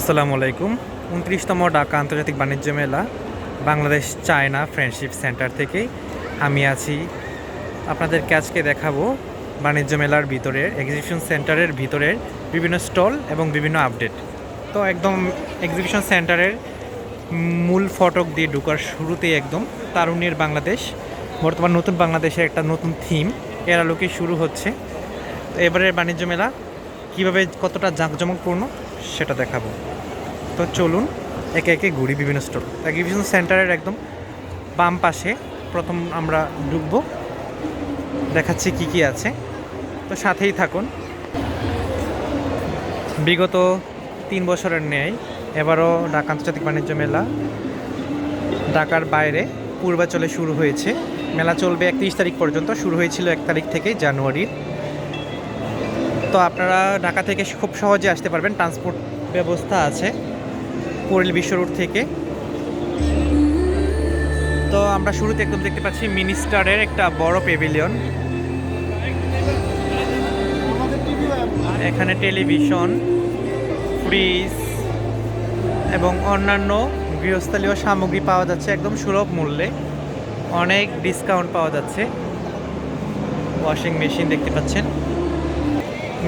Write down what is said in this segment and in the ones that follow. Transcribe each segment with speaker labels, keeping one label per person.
Speaker 1: আসসালামু আলাইকুম। উনত্রিশতম ঢাকা আন্তর্জাতিক বাণিজ্য মেলা, বাংলাদেশ চায়না ফ্রেন্ডশিপ সেন্টার থেকে। আমি আছি, আপনাদেরকে আজকে দেখাবো বাণিজ্য মেলার ভিতরের এক্সিবিশন সেন্টারের ভিতরের বিভিন্ন স্টল এবং বিভিন্ন আপডেট। তো একদম এক্সিবিশন সেন্টারের মূল ফটক দিয়ে ঢোকার শুরুতেই একদম তারুণ্যের বাংলাদেশ, বর্তমান নতুন বাংলাদেশের একটা নতুন থিম এর আলোকে শুরু হচ্ছে। তো এবারের বাণিজ্য মেলা কীভাবে কতটা জাঁকজমকপূর্ণ সেটা দেখাবো। তো চলুন একে একে ঘুরি বিভিন্ন স্টোর এক্সিবিশন সেন্টারের একদম বাম পাশে প্রথম আমরা ঢুকবো। দেখাচ্ছি কি কি আছে। তো সাথেই থাকুন। বিগত তিন বছরের ন্যায় এবারও ঢাকা আন্তর্জাতিক বাণিজ্য মেলা ঢাকার বাইরে পূর্বাচলে শুরু হয়েছে। মেলা চলবে একত্রিশ তারিখ পর্যন্ত, শুরু হয়েছিল এক তারিখ থেকে জানুয়ারির। তো আপনারা ঢাকা থেকে খুব সহজে আসতে পারবেন। ট্রান্সপোর্ট ব্যবস্থা আছে। কুড়িল বিশ্ব রোড থেকে। তো আমরা শুরুতে একদম দেখতে পাচ্ছি মিনিস্টারের একটা বড় পেভিলিয়ন এখানে টেলিভিশন ফ্রিজ এবং অন্যান্য গৃহস্থলীয় সামগ্রী পাওয়া যাচ্ছে একদম সুলভ মূল্যে। অনেক ডিসকাউন্ট পাওয়া যাচ্ছে। ওয়াশিং মেশিন দেখতে পাচ্ছেন।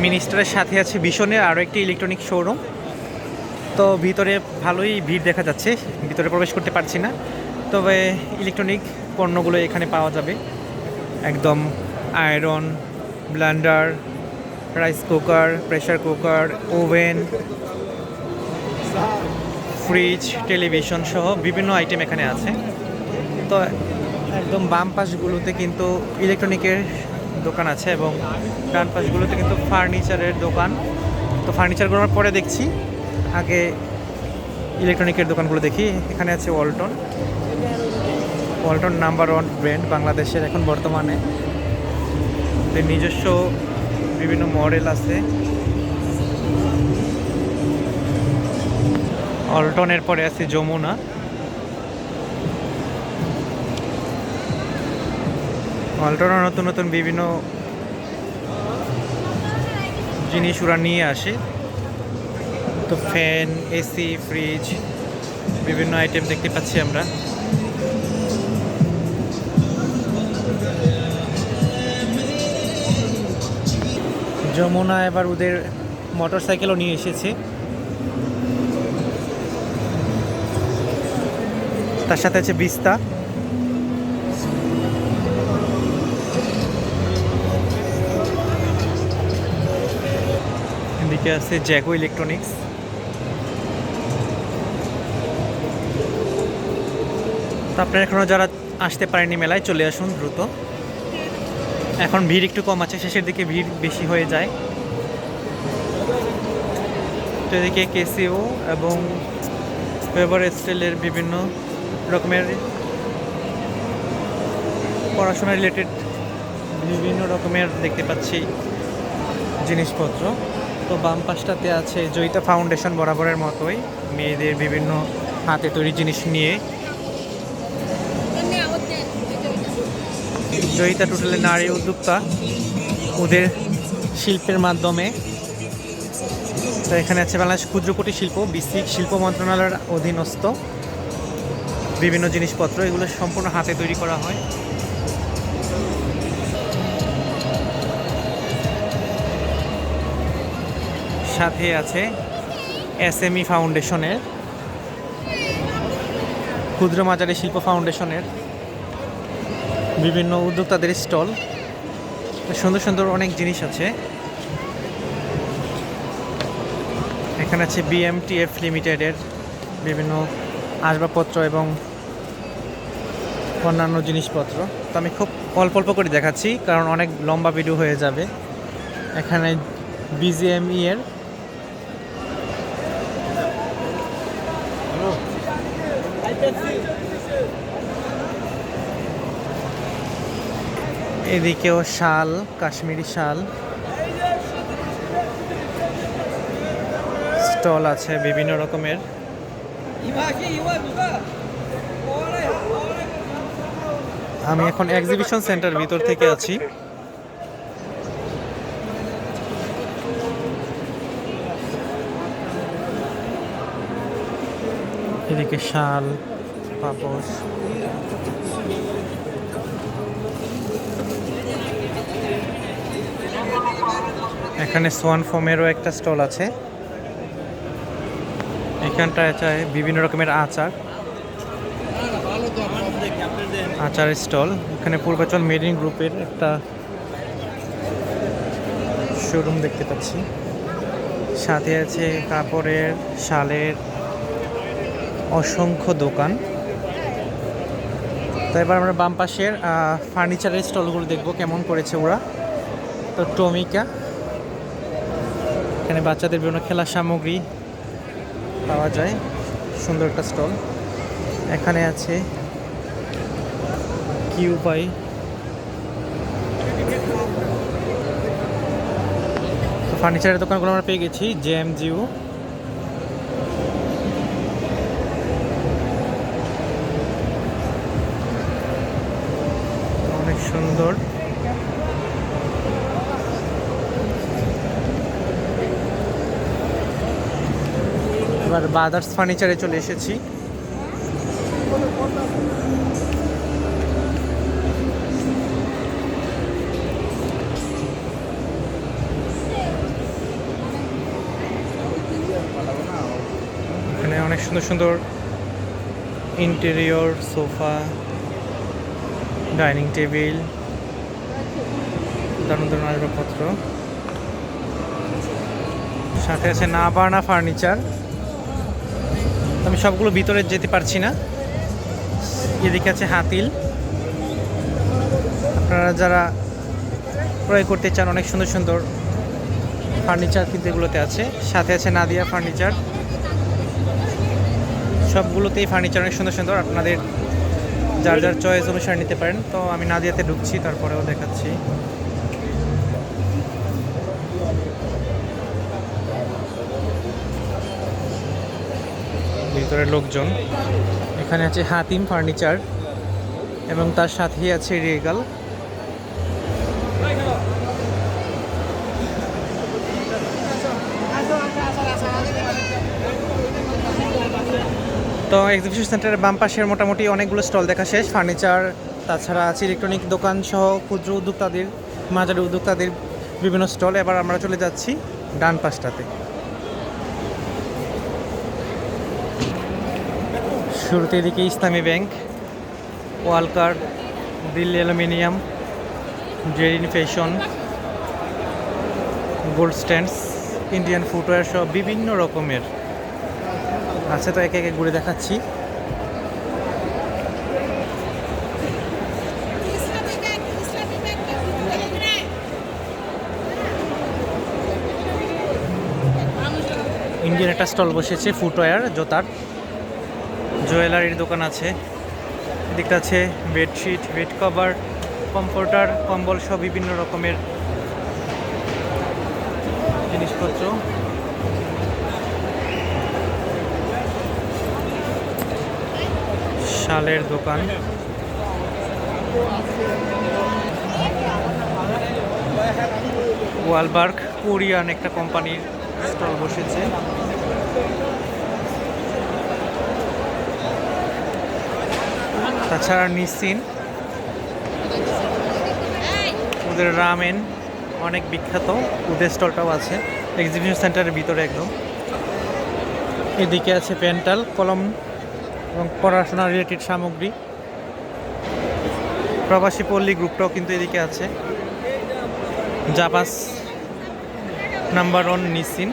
Speaker 1: মিনিস্টারের সাথে আছে ভীষণের আরও একটি ইলেকট্রনিক শোরুম তো ভিতরে ভালোই ভিড় দেখা যাচ্ছে, ভিতরে প্রবেশ করতে পারছি না। তবে ইলেকট্রনিক পণ্যগুলো এখানে পাওয়া যাবে। একদম iron blender rice cooker pressure cooker oven fridge television সহ বিভিন্ন আইটেম এখানে আছে। তো একদম বাম পাশগুলোতে কিন্তু ইলেকট্রনিকের দোকান আছে এবং ডান পাশগুলোতে কিন্তু ফার্নিচারের দোকান। তো ফার্নিচারগুলো আমরা পরে দেখছি। আগে ইলেকট্রনিকের দোকানগুলো দেখি। এখানে আছে Walton. Walton number one brand বাংলাদেশের এখন বর্তমানে। নিজস্ব বিভিন্ন মডেল আছে। অল্টনের পরে আছে যমুনা। অল্টনা নতুন নতুন বিভিন্ন জিনিস ওরা নিয়ে আসে। তো ফ্যান, এসি, ফ্রিজ, বিভিন্ন আইটেম দেখতে পাচ্ছি আমরা। যমুনা এবার ওদের মোটর সাইকেলও নিয়ে এসেছে। তার সাথে আছে বিস্তা। এদিকে আছে জ্যাকো ইলেকট্রনিক্স। আপনারা এখনও যারা আসতে পারেনি মেলায়, চলে আসুন দ্রুত। এখন ভিড় একটু কম আছে, শেষের দিকে ভিড় বেশি হয়ে যায়। তো এদিকে কেসিও এবং ফেভার স্টাইলের বিভিন্ন রকমের পড়াশোনা রিলেটেড বিভিন্ন রকমের দেখতে পাচ্ছি জিনিসপত্র। তো বাম পাশটাতে আছে জয়িতা ফাউন্ডেশন বরাবরের মতোই। মেয়েদের বিভিন্ন হাতে তৈরি জিনিস নিয়ে জয়িতা টোটালে নারী উদ্যোক্তা ওদের শিল্পের মাধ্যমে। তো এখানে আছে বাংলাদেশ ক্ষুদ্র কুটির শিল্প বিসিক শিল্প মন্ত্রণালয়ের অধীনস্থ। বিভিন্ন জিনিসপত্র, এগুলো সম্পূর্ণ হাতে তৈরি করা হয়। সাথে আছে এসএমই ফাউন্ডেশনের, ক্ষুদ্র মাজারি শিল্প ফাউন্ডেশনের। বিভিন্ন উদ্যোক্তাদের স্টল। সুন্দর সুন্দর অনেক জিনিস আছে। এখানে আছে বিএমটিএফ লিমিটেডের বিভিন্ন আসবাবপত্র এবং অন্যান্য জিনিসপত্র। তো আমি খুব অল্প অল্প করে দেখাচ্ছি, কারণ অনেক লম্বা ভিডিও হয়ে যাবে। এখানে বিজিএমই এদিকেও শাল, কাশ্মীরি শাল। স্টল আছে বিভিন্ন রকমের। আমি এখন এক্সিবিশন সেন্টার ভিতর থেকে আছি। এদিকে শাল, পাপোশ। এখানে সোয়ান ফোমেরও একটা স্টল আছে। এখানটায় চায় বিভিন্ন রকমের আচার। আচারের স্টল। এখানে পূর্বাচল মেরিন গ্রুপের একটা শোরুম দেখতে পাচ্ছি। সাথে আছে কাপড়ের শালের অসংখ্য দোকান। তো এবার আমরা বাম পাশের ফার্নিচারের স্টলগুলো দেখব কেমন করেছে ওরা। তো টমিকা এখানে বাচ্চাদের বিভিন্ন খেলার সামগ্রী পাওয়া যায়। সুন্দর একটা স্টল। এখানে আছে কিউপাই তো ফার্নিচারের দোকানগুলো আমরা পেয়ে গেছি জেএম জিউ অনেক সুন্দর। এবার বাদার্স ফার্নিচারে চলে এসেছি। এখানে অনেক সুন্দর সুন্দর ইন্টেরিয়র সোফা ডাইনিং টেবিল দারুণ দারুণ আসবাবপত্র। সাথে আছে না বানা ফার্নিচার। আমি সবগুলো ভিতরে যেতে পারছি না। এদিকে আছে হাতিল। আপনারা যারা ক্রয় করতে চান, অনেক সুন্দর সুন্দর ফার্নিচার কিন্তু এগুলোতে আছে। সাথে আছে নাদিয়া ফার্নিচার। সবগুলোতেই ফার্নিচার অনেক সুন্দর সুন্দর। আপনাদের যার যার চয়েস অনুসারে নিতে পারেন। তো আমি নাদিয়াতে ঢুকছি, তারপরেও দেখাচ্ছি। ভিতরে লোকজন। এখানে আছে হাতিম ফার্নিচার এবং তার সাথেই আছে রেগাল। তো এক্সিবিশন সেন্টারের বাম পাশের মোটামুটি অনেকগুলো স্টল দেখা শেষ। ফার্নিচার, তাছাড়া আছে ইলেকট্রনিক দোকান সহ ক্ষুদ্র উদ্যোক্তাদের, মাঝারি উদ্যোক্তাদের বিভিন্ন স্টল। এবার আমরা চলে যাচ্ছি ডান পাশটাতে। শুরুতে এদিকে Islami bank walker Delhi aluminium Jerin fashion gold stands, Indian footwear সব বিভিন্ন রকমের আছে তো একে একে ঘুরে দেখাচ্ছি। ইন্ডিয়ান একটা স্টল বসেছে, ফুটওয়্যার, জোতার। জুয়েলারির দোকান আছে। এদিকটা আছে বেডশিট, বেড কভার, কমফোর্টার, কম্বল সব বিভিন্ন রকমের জিনিসপত্র। শালের দোকান। ওয়ালবার্গ, কোরিয়ান একটা কোম্পানির স্টল বসেছে। তাছাড়া নিসিন, ওদের রামেন অনেক বিখ্যাত, ওদের স্টলটাও আছে এক্সিবিশন সেন্টারের ভিতরে একদম। এদিকে আছে পেন্টাল, কলম এবং পড়াশোনা রিলেটেড সামগ্রী। প্রবাসী পল্লী গ্রুপটাও কিন্তু এদিকে আছে। জাপাস নাম্বার ওয়ান নিসিন।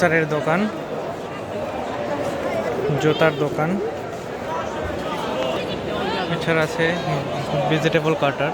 Speaker 1: আচারের দোকান জুতার দোকান এছাড়া আছে ভেজিটেবল কাটার।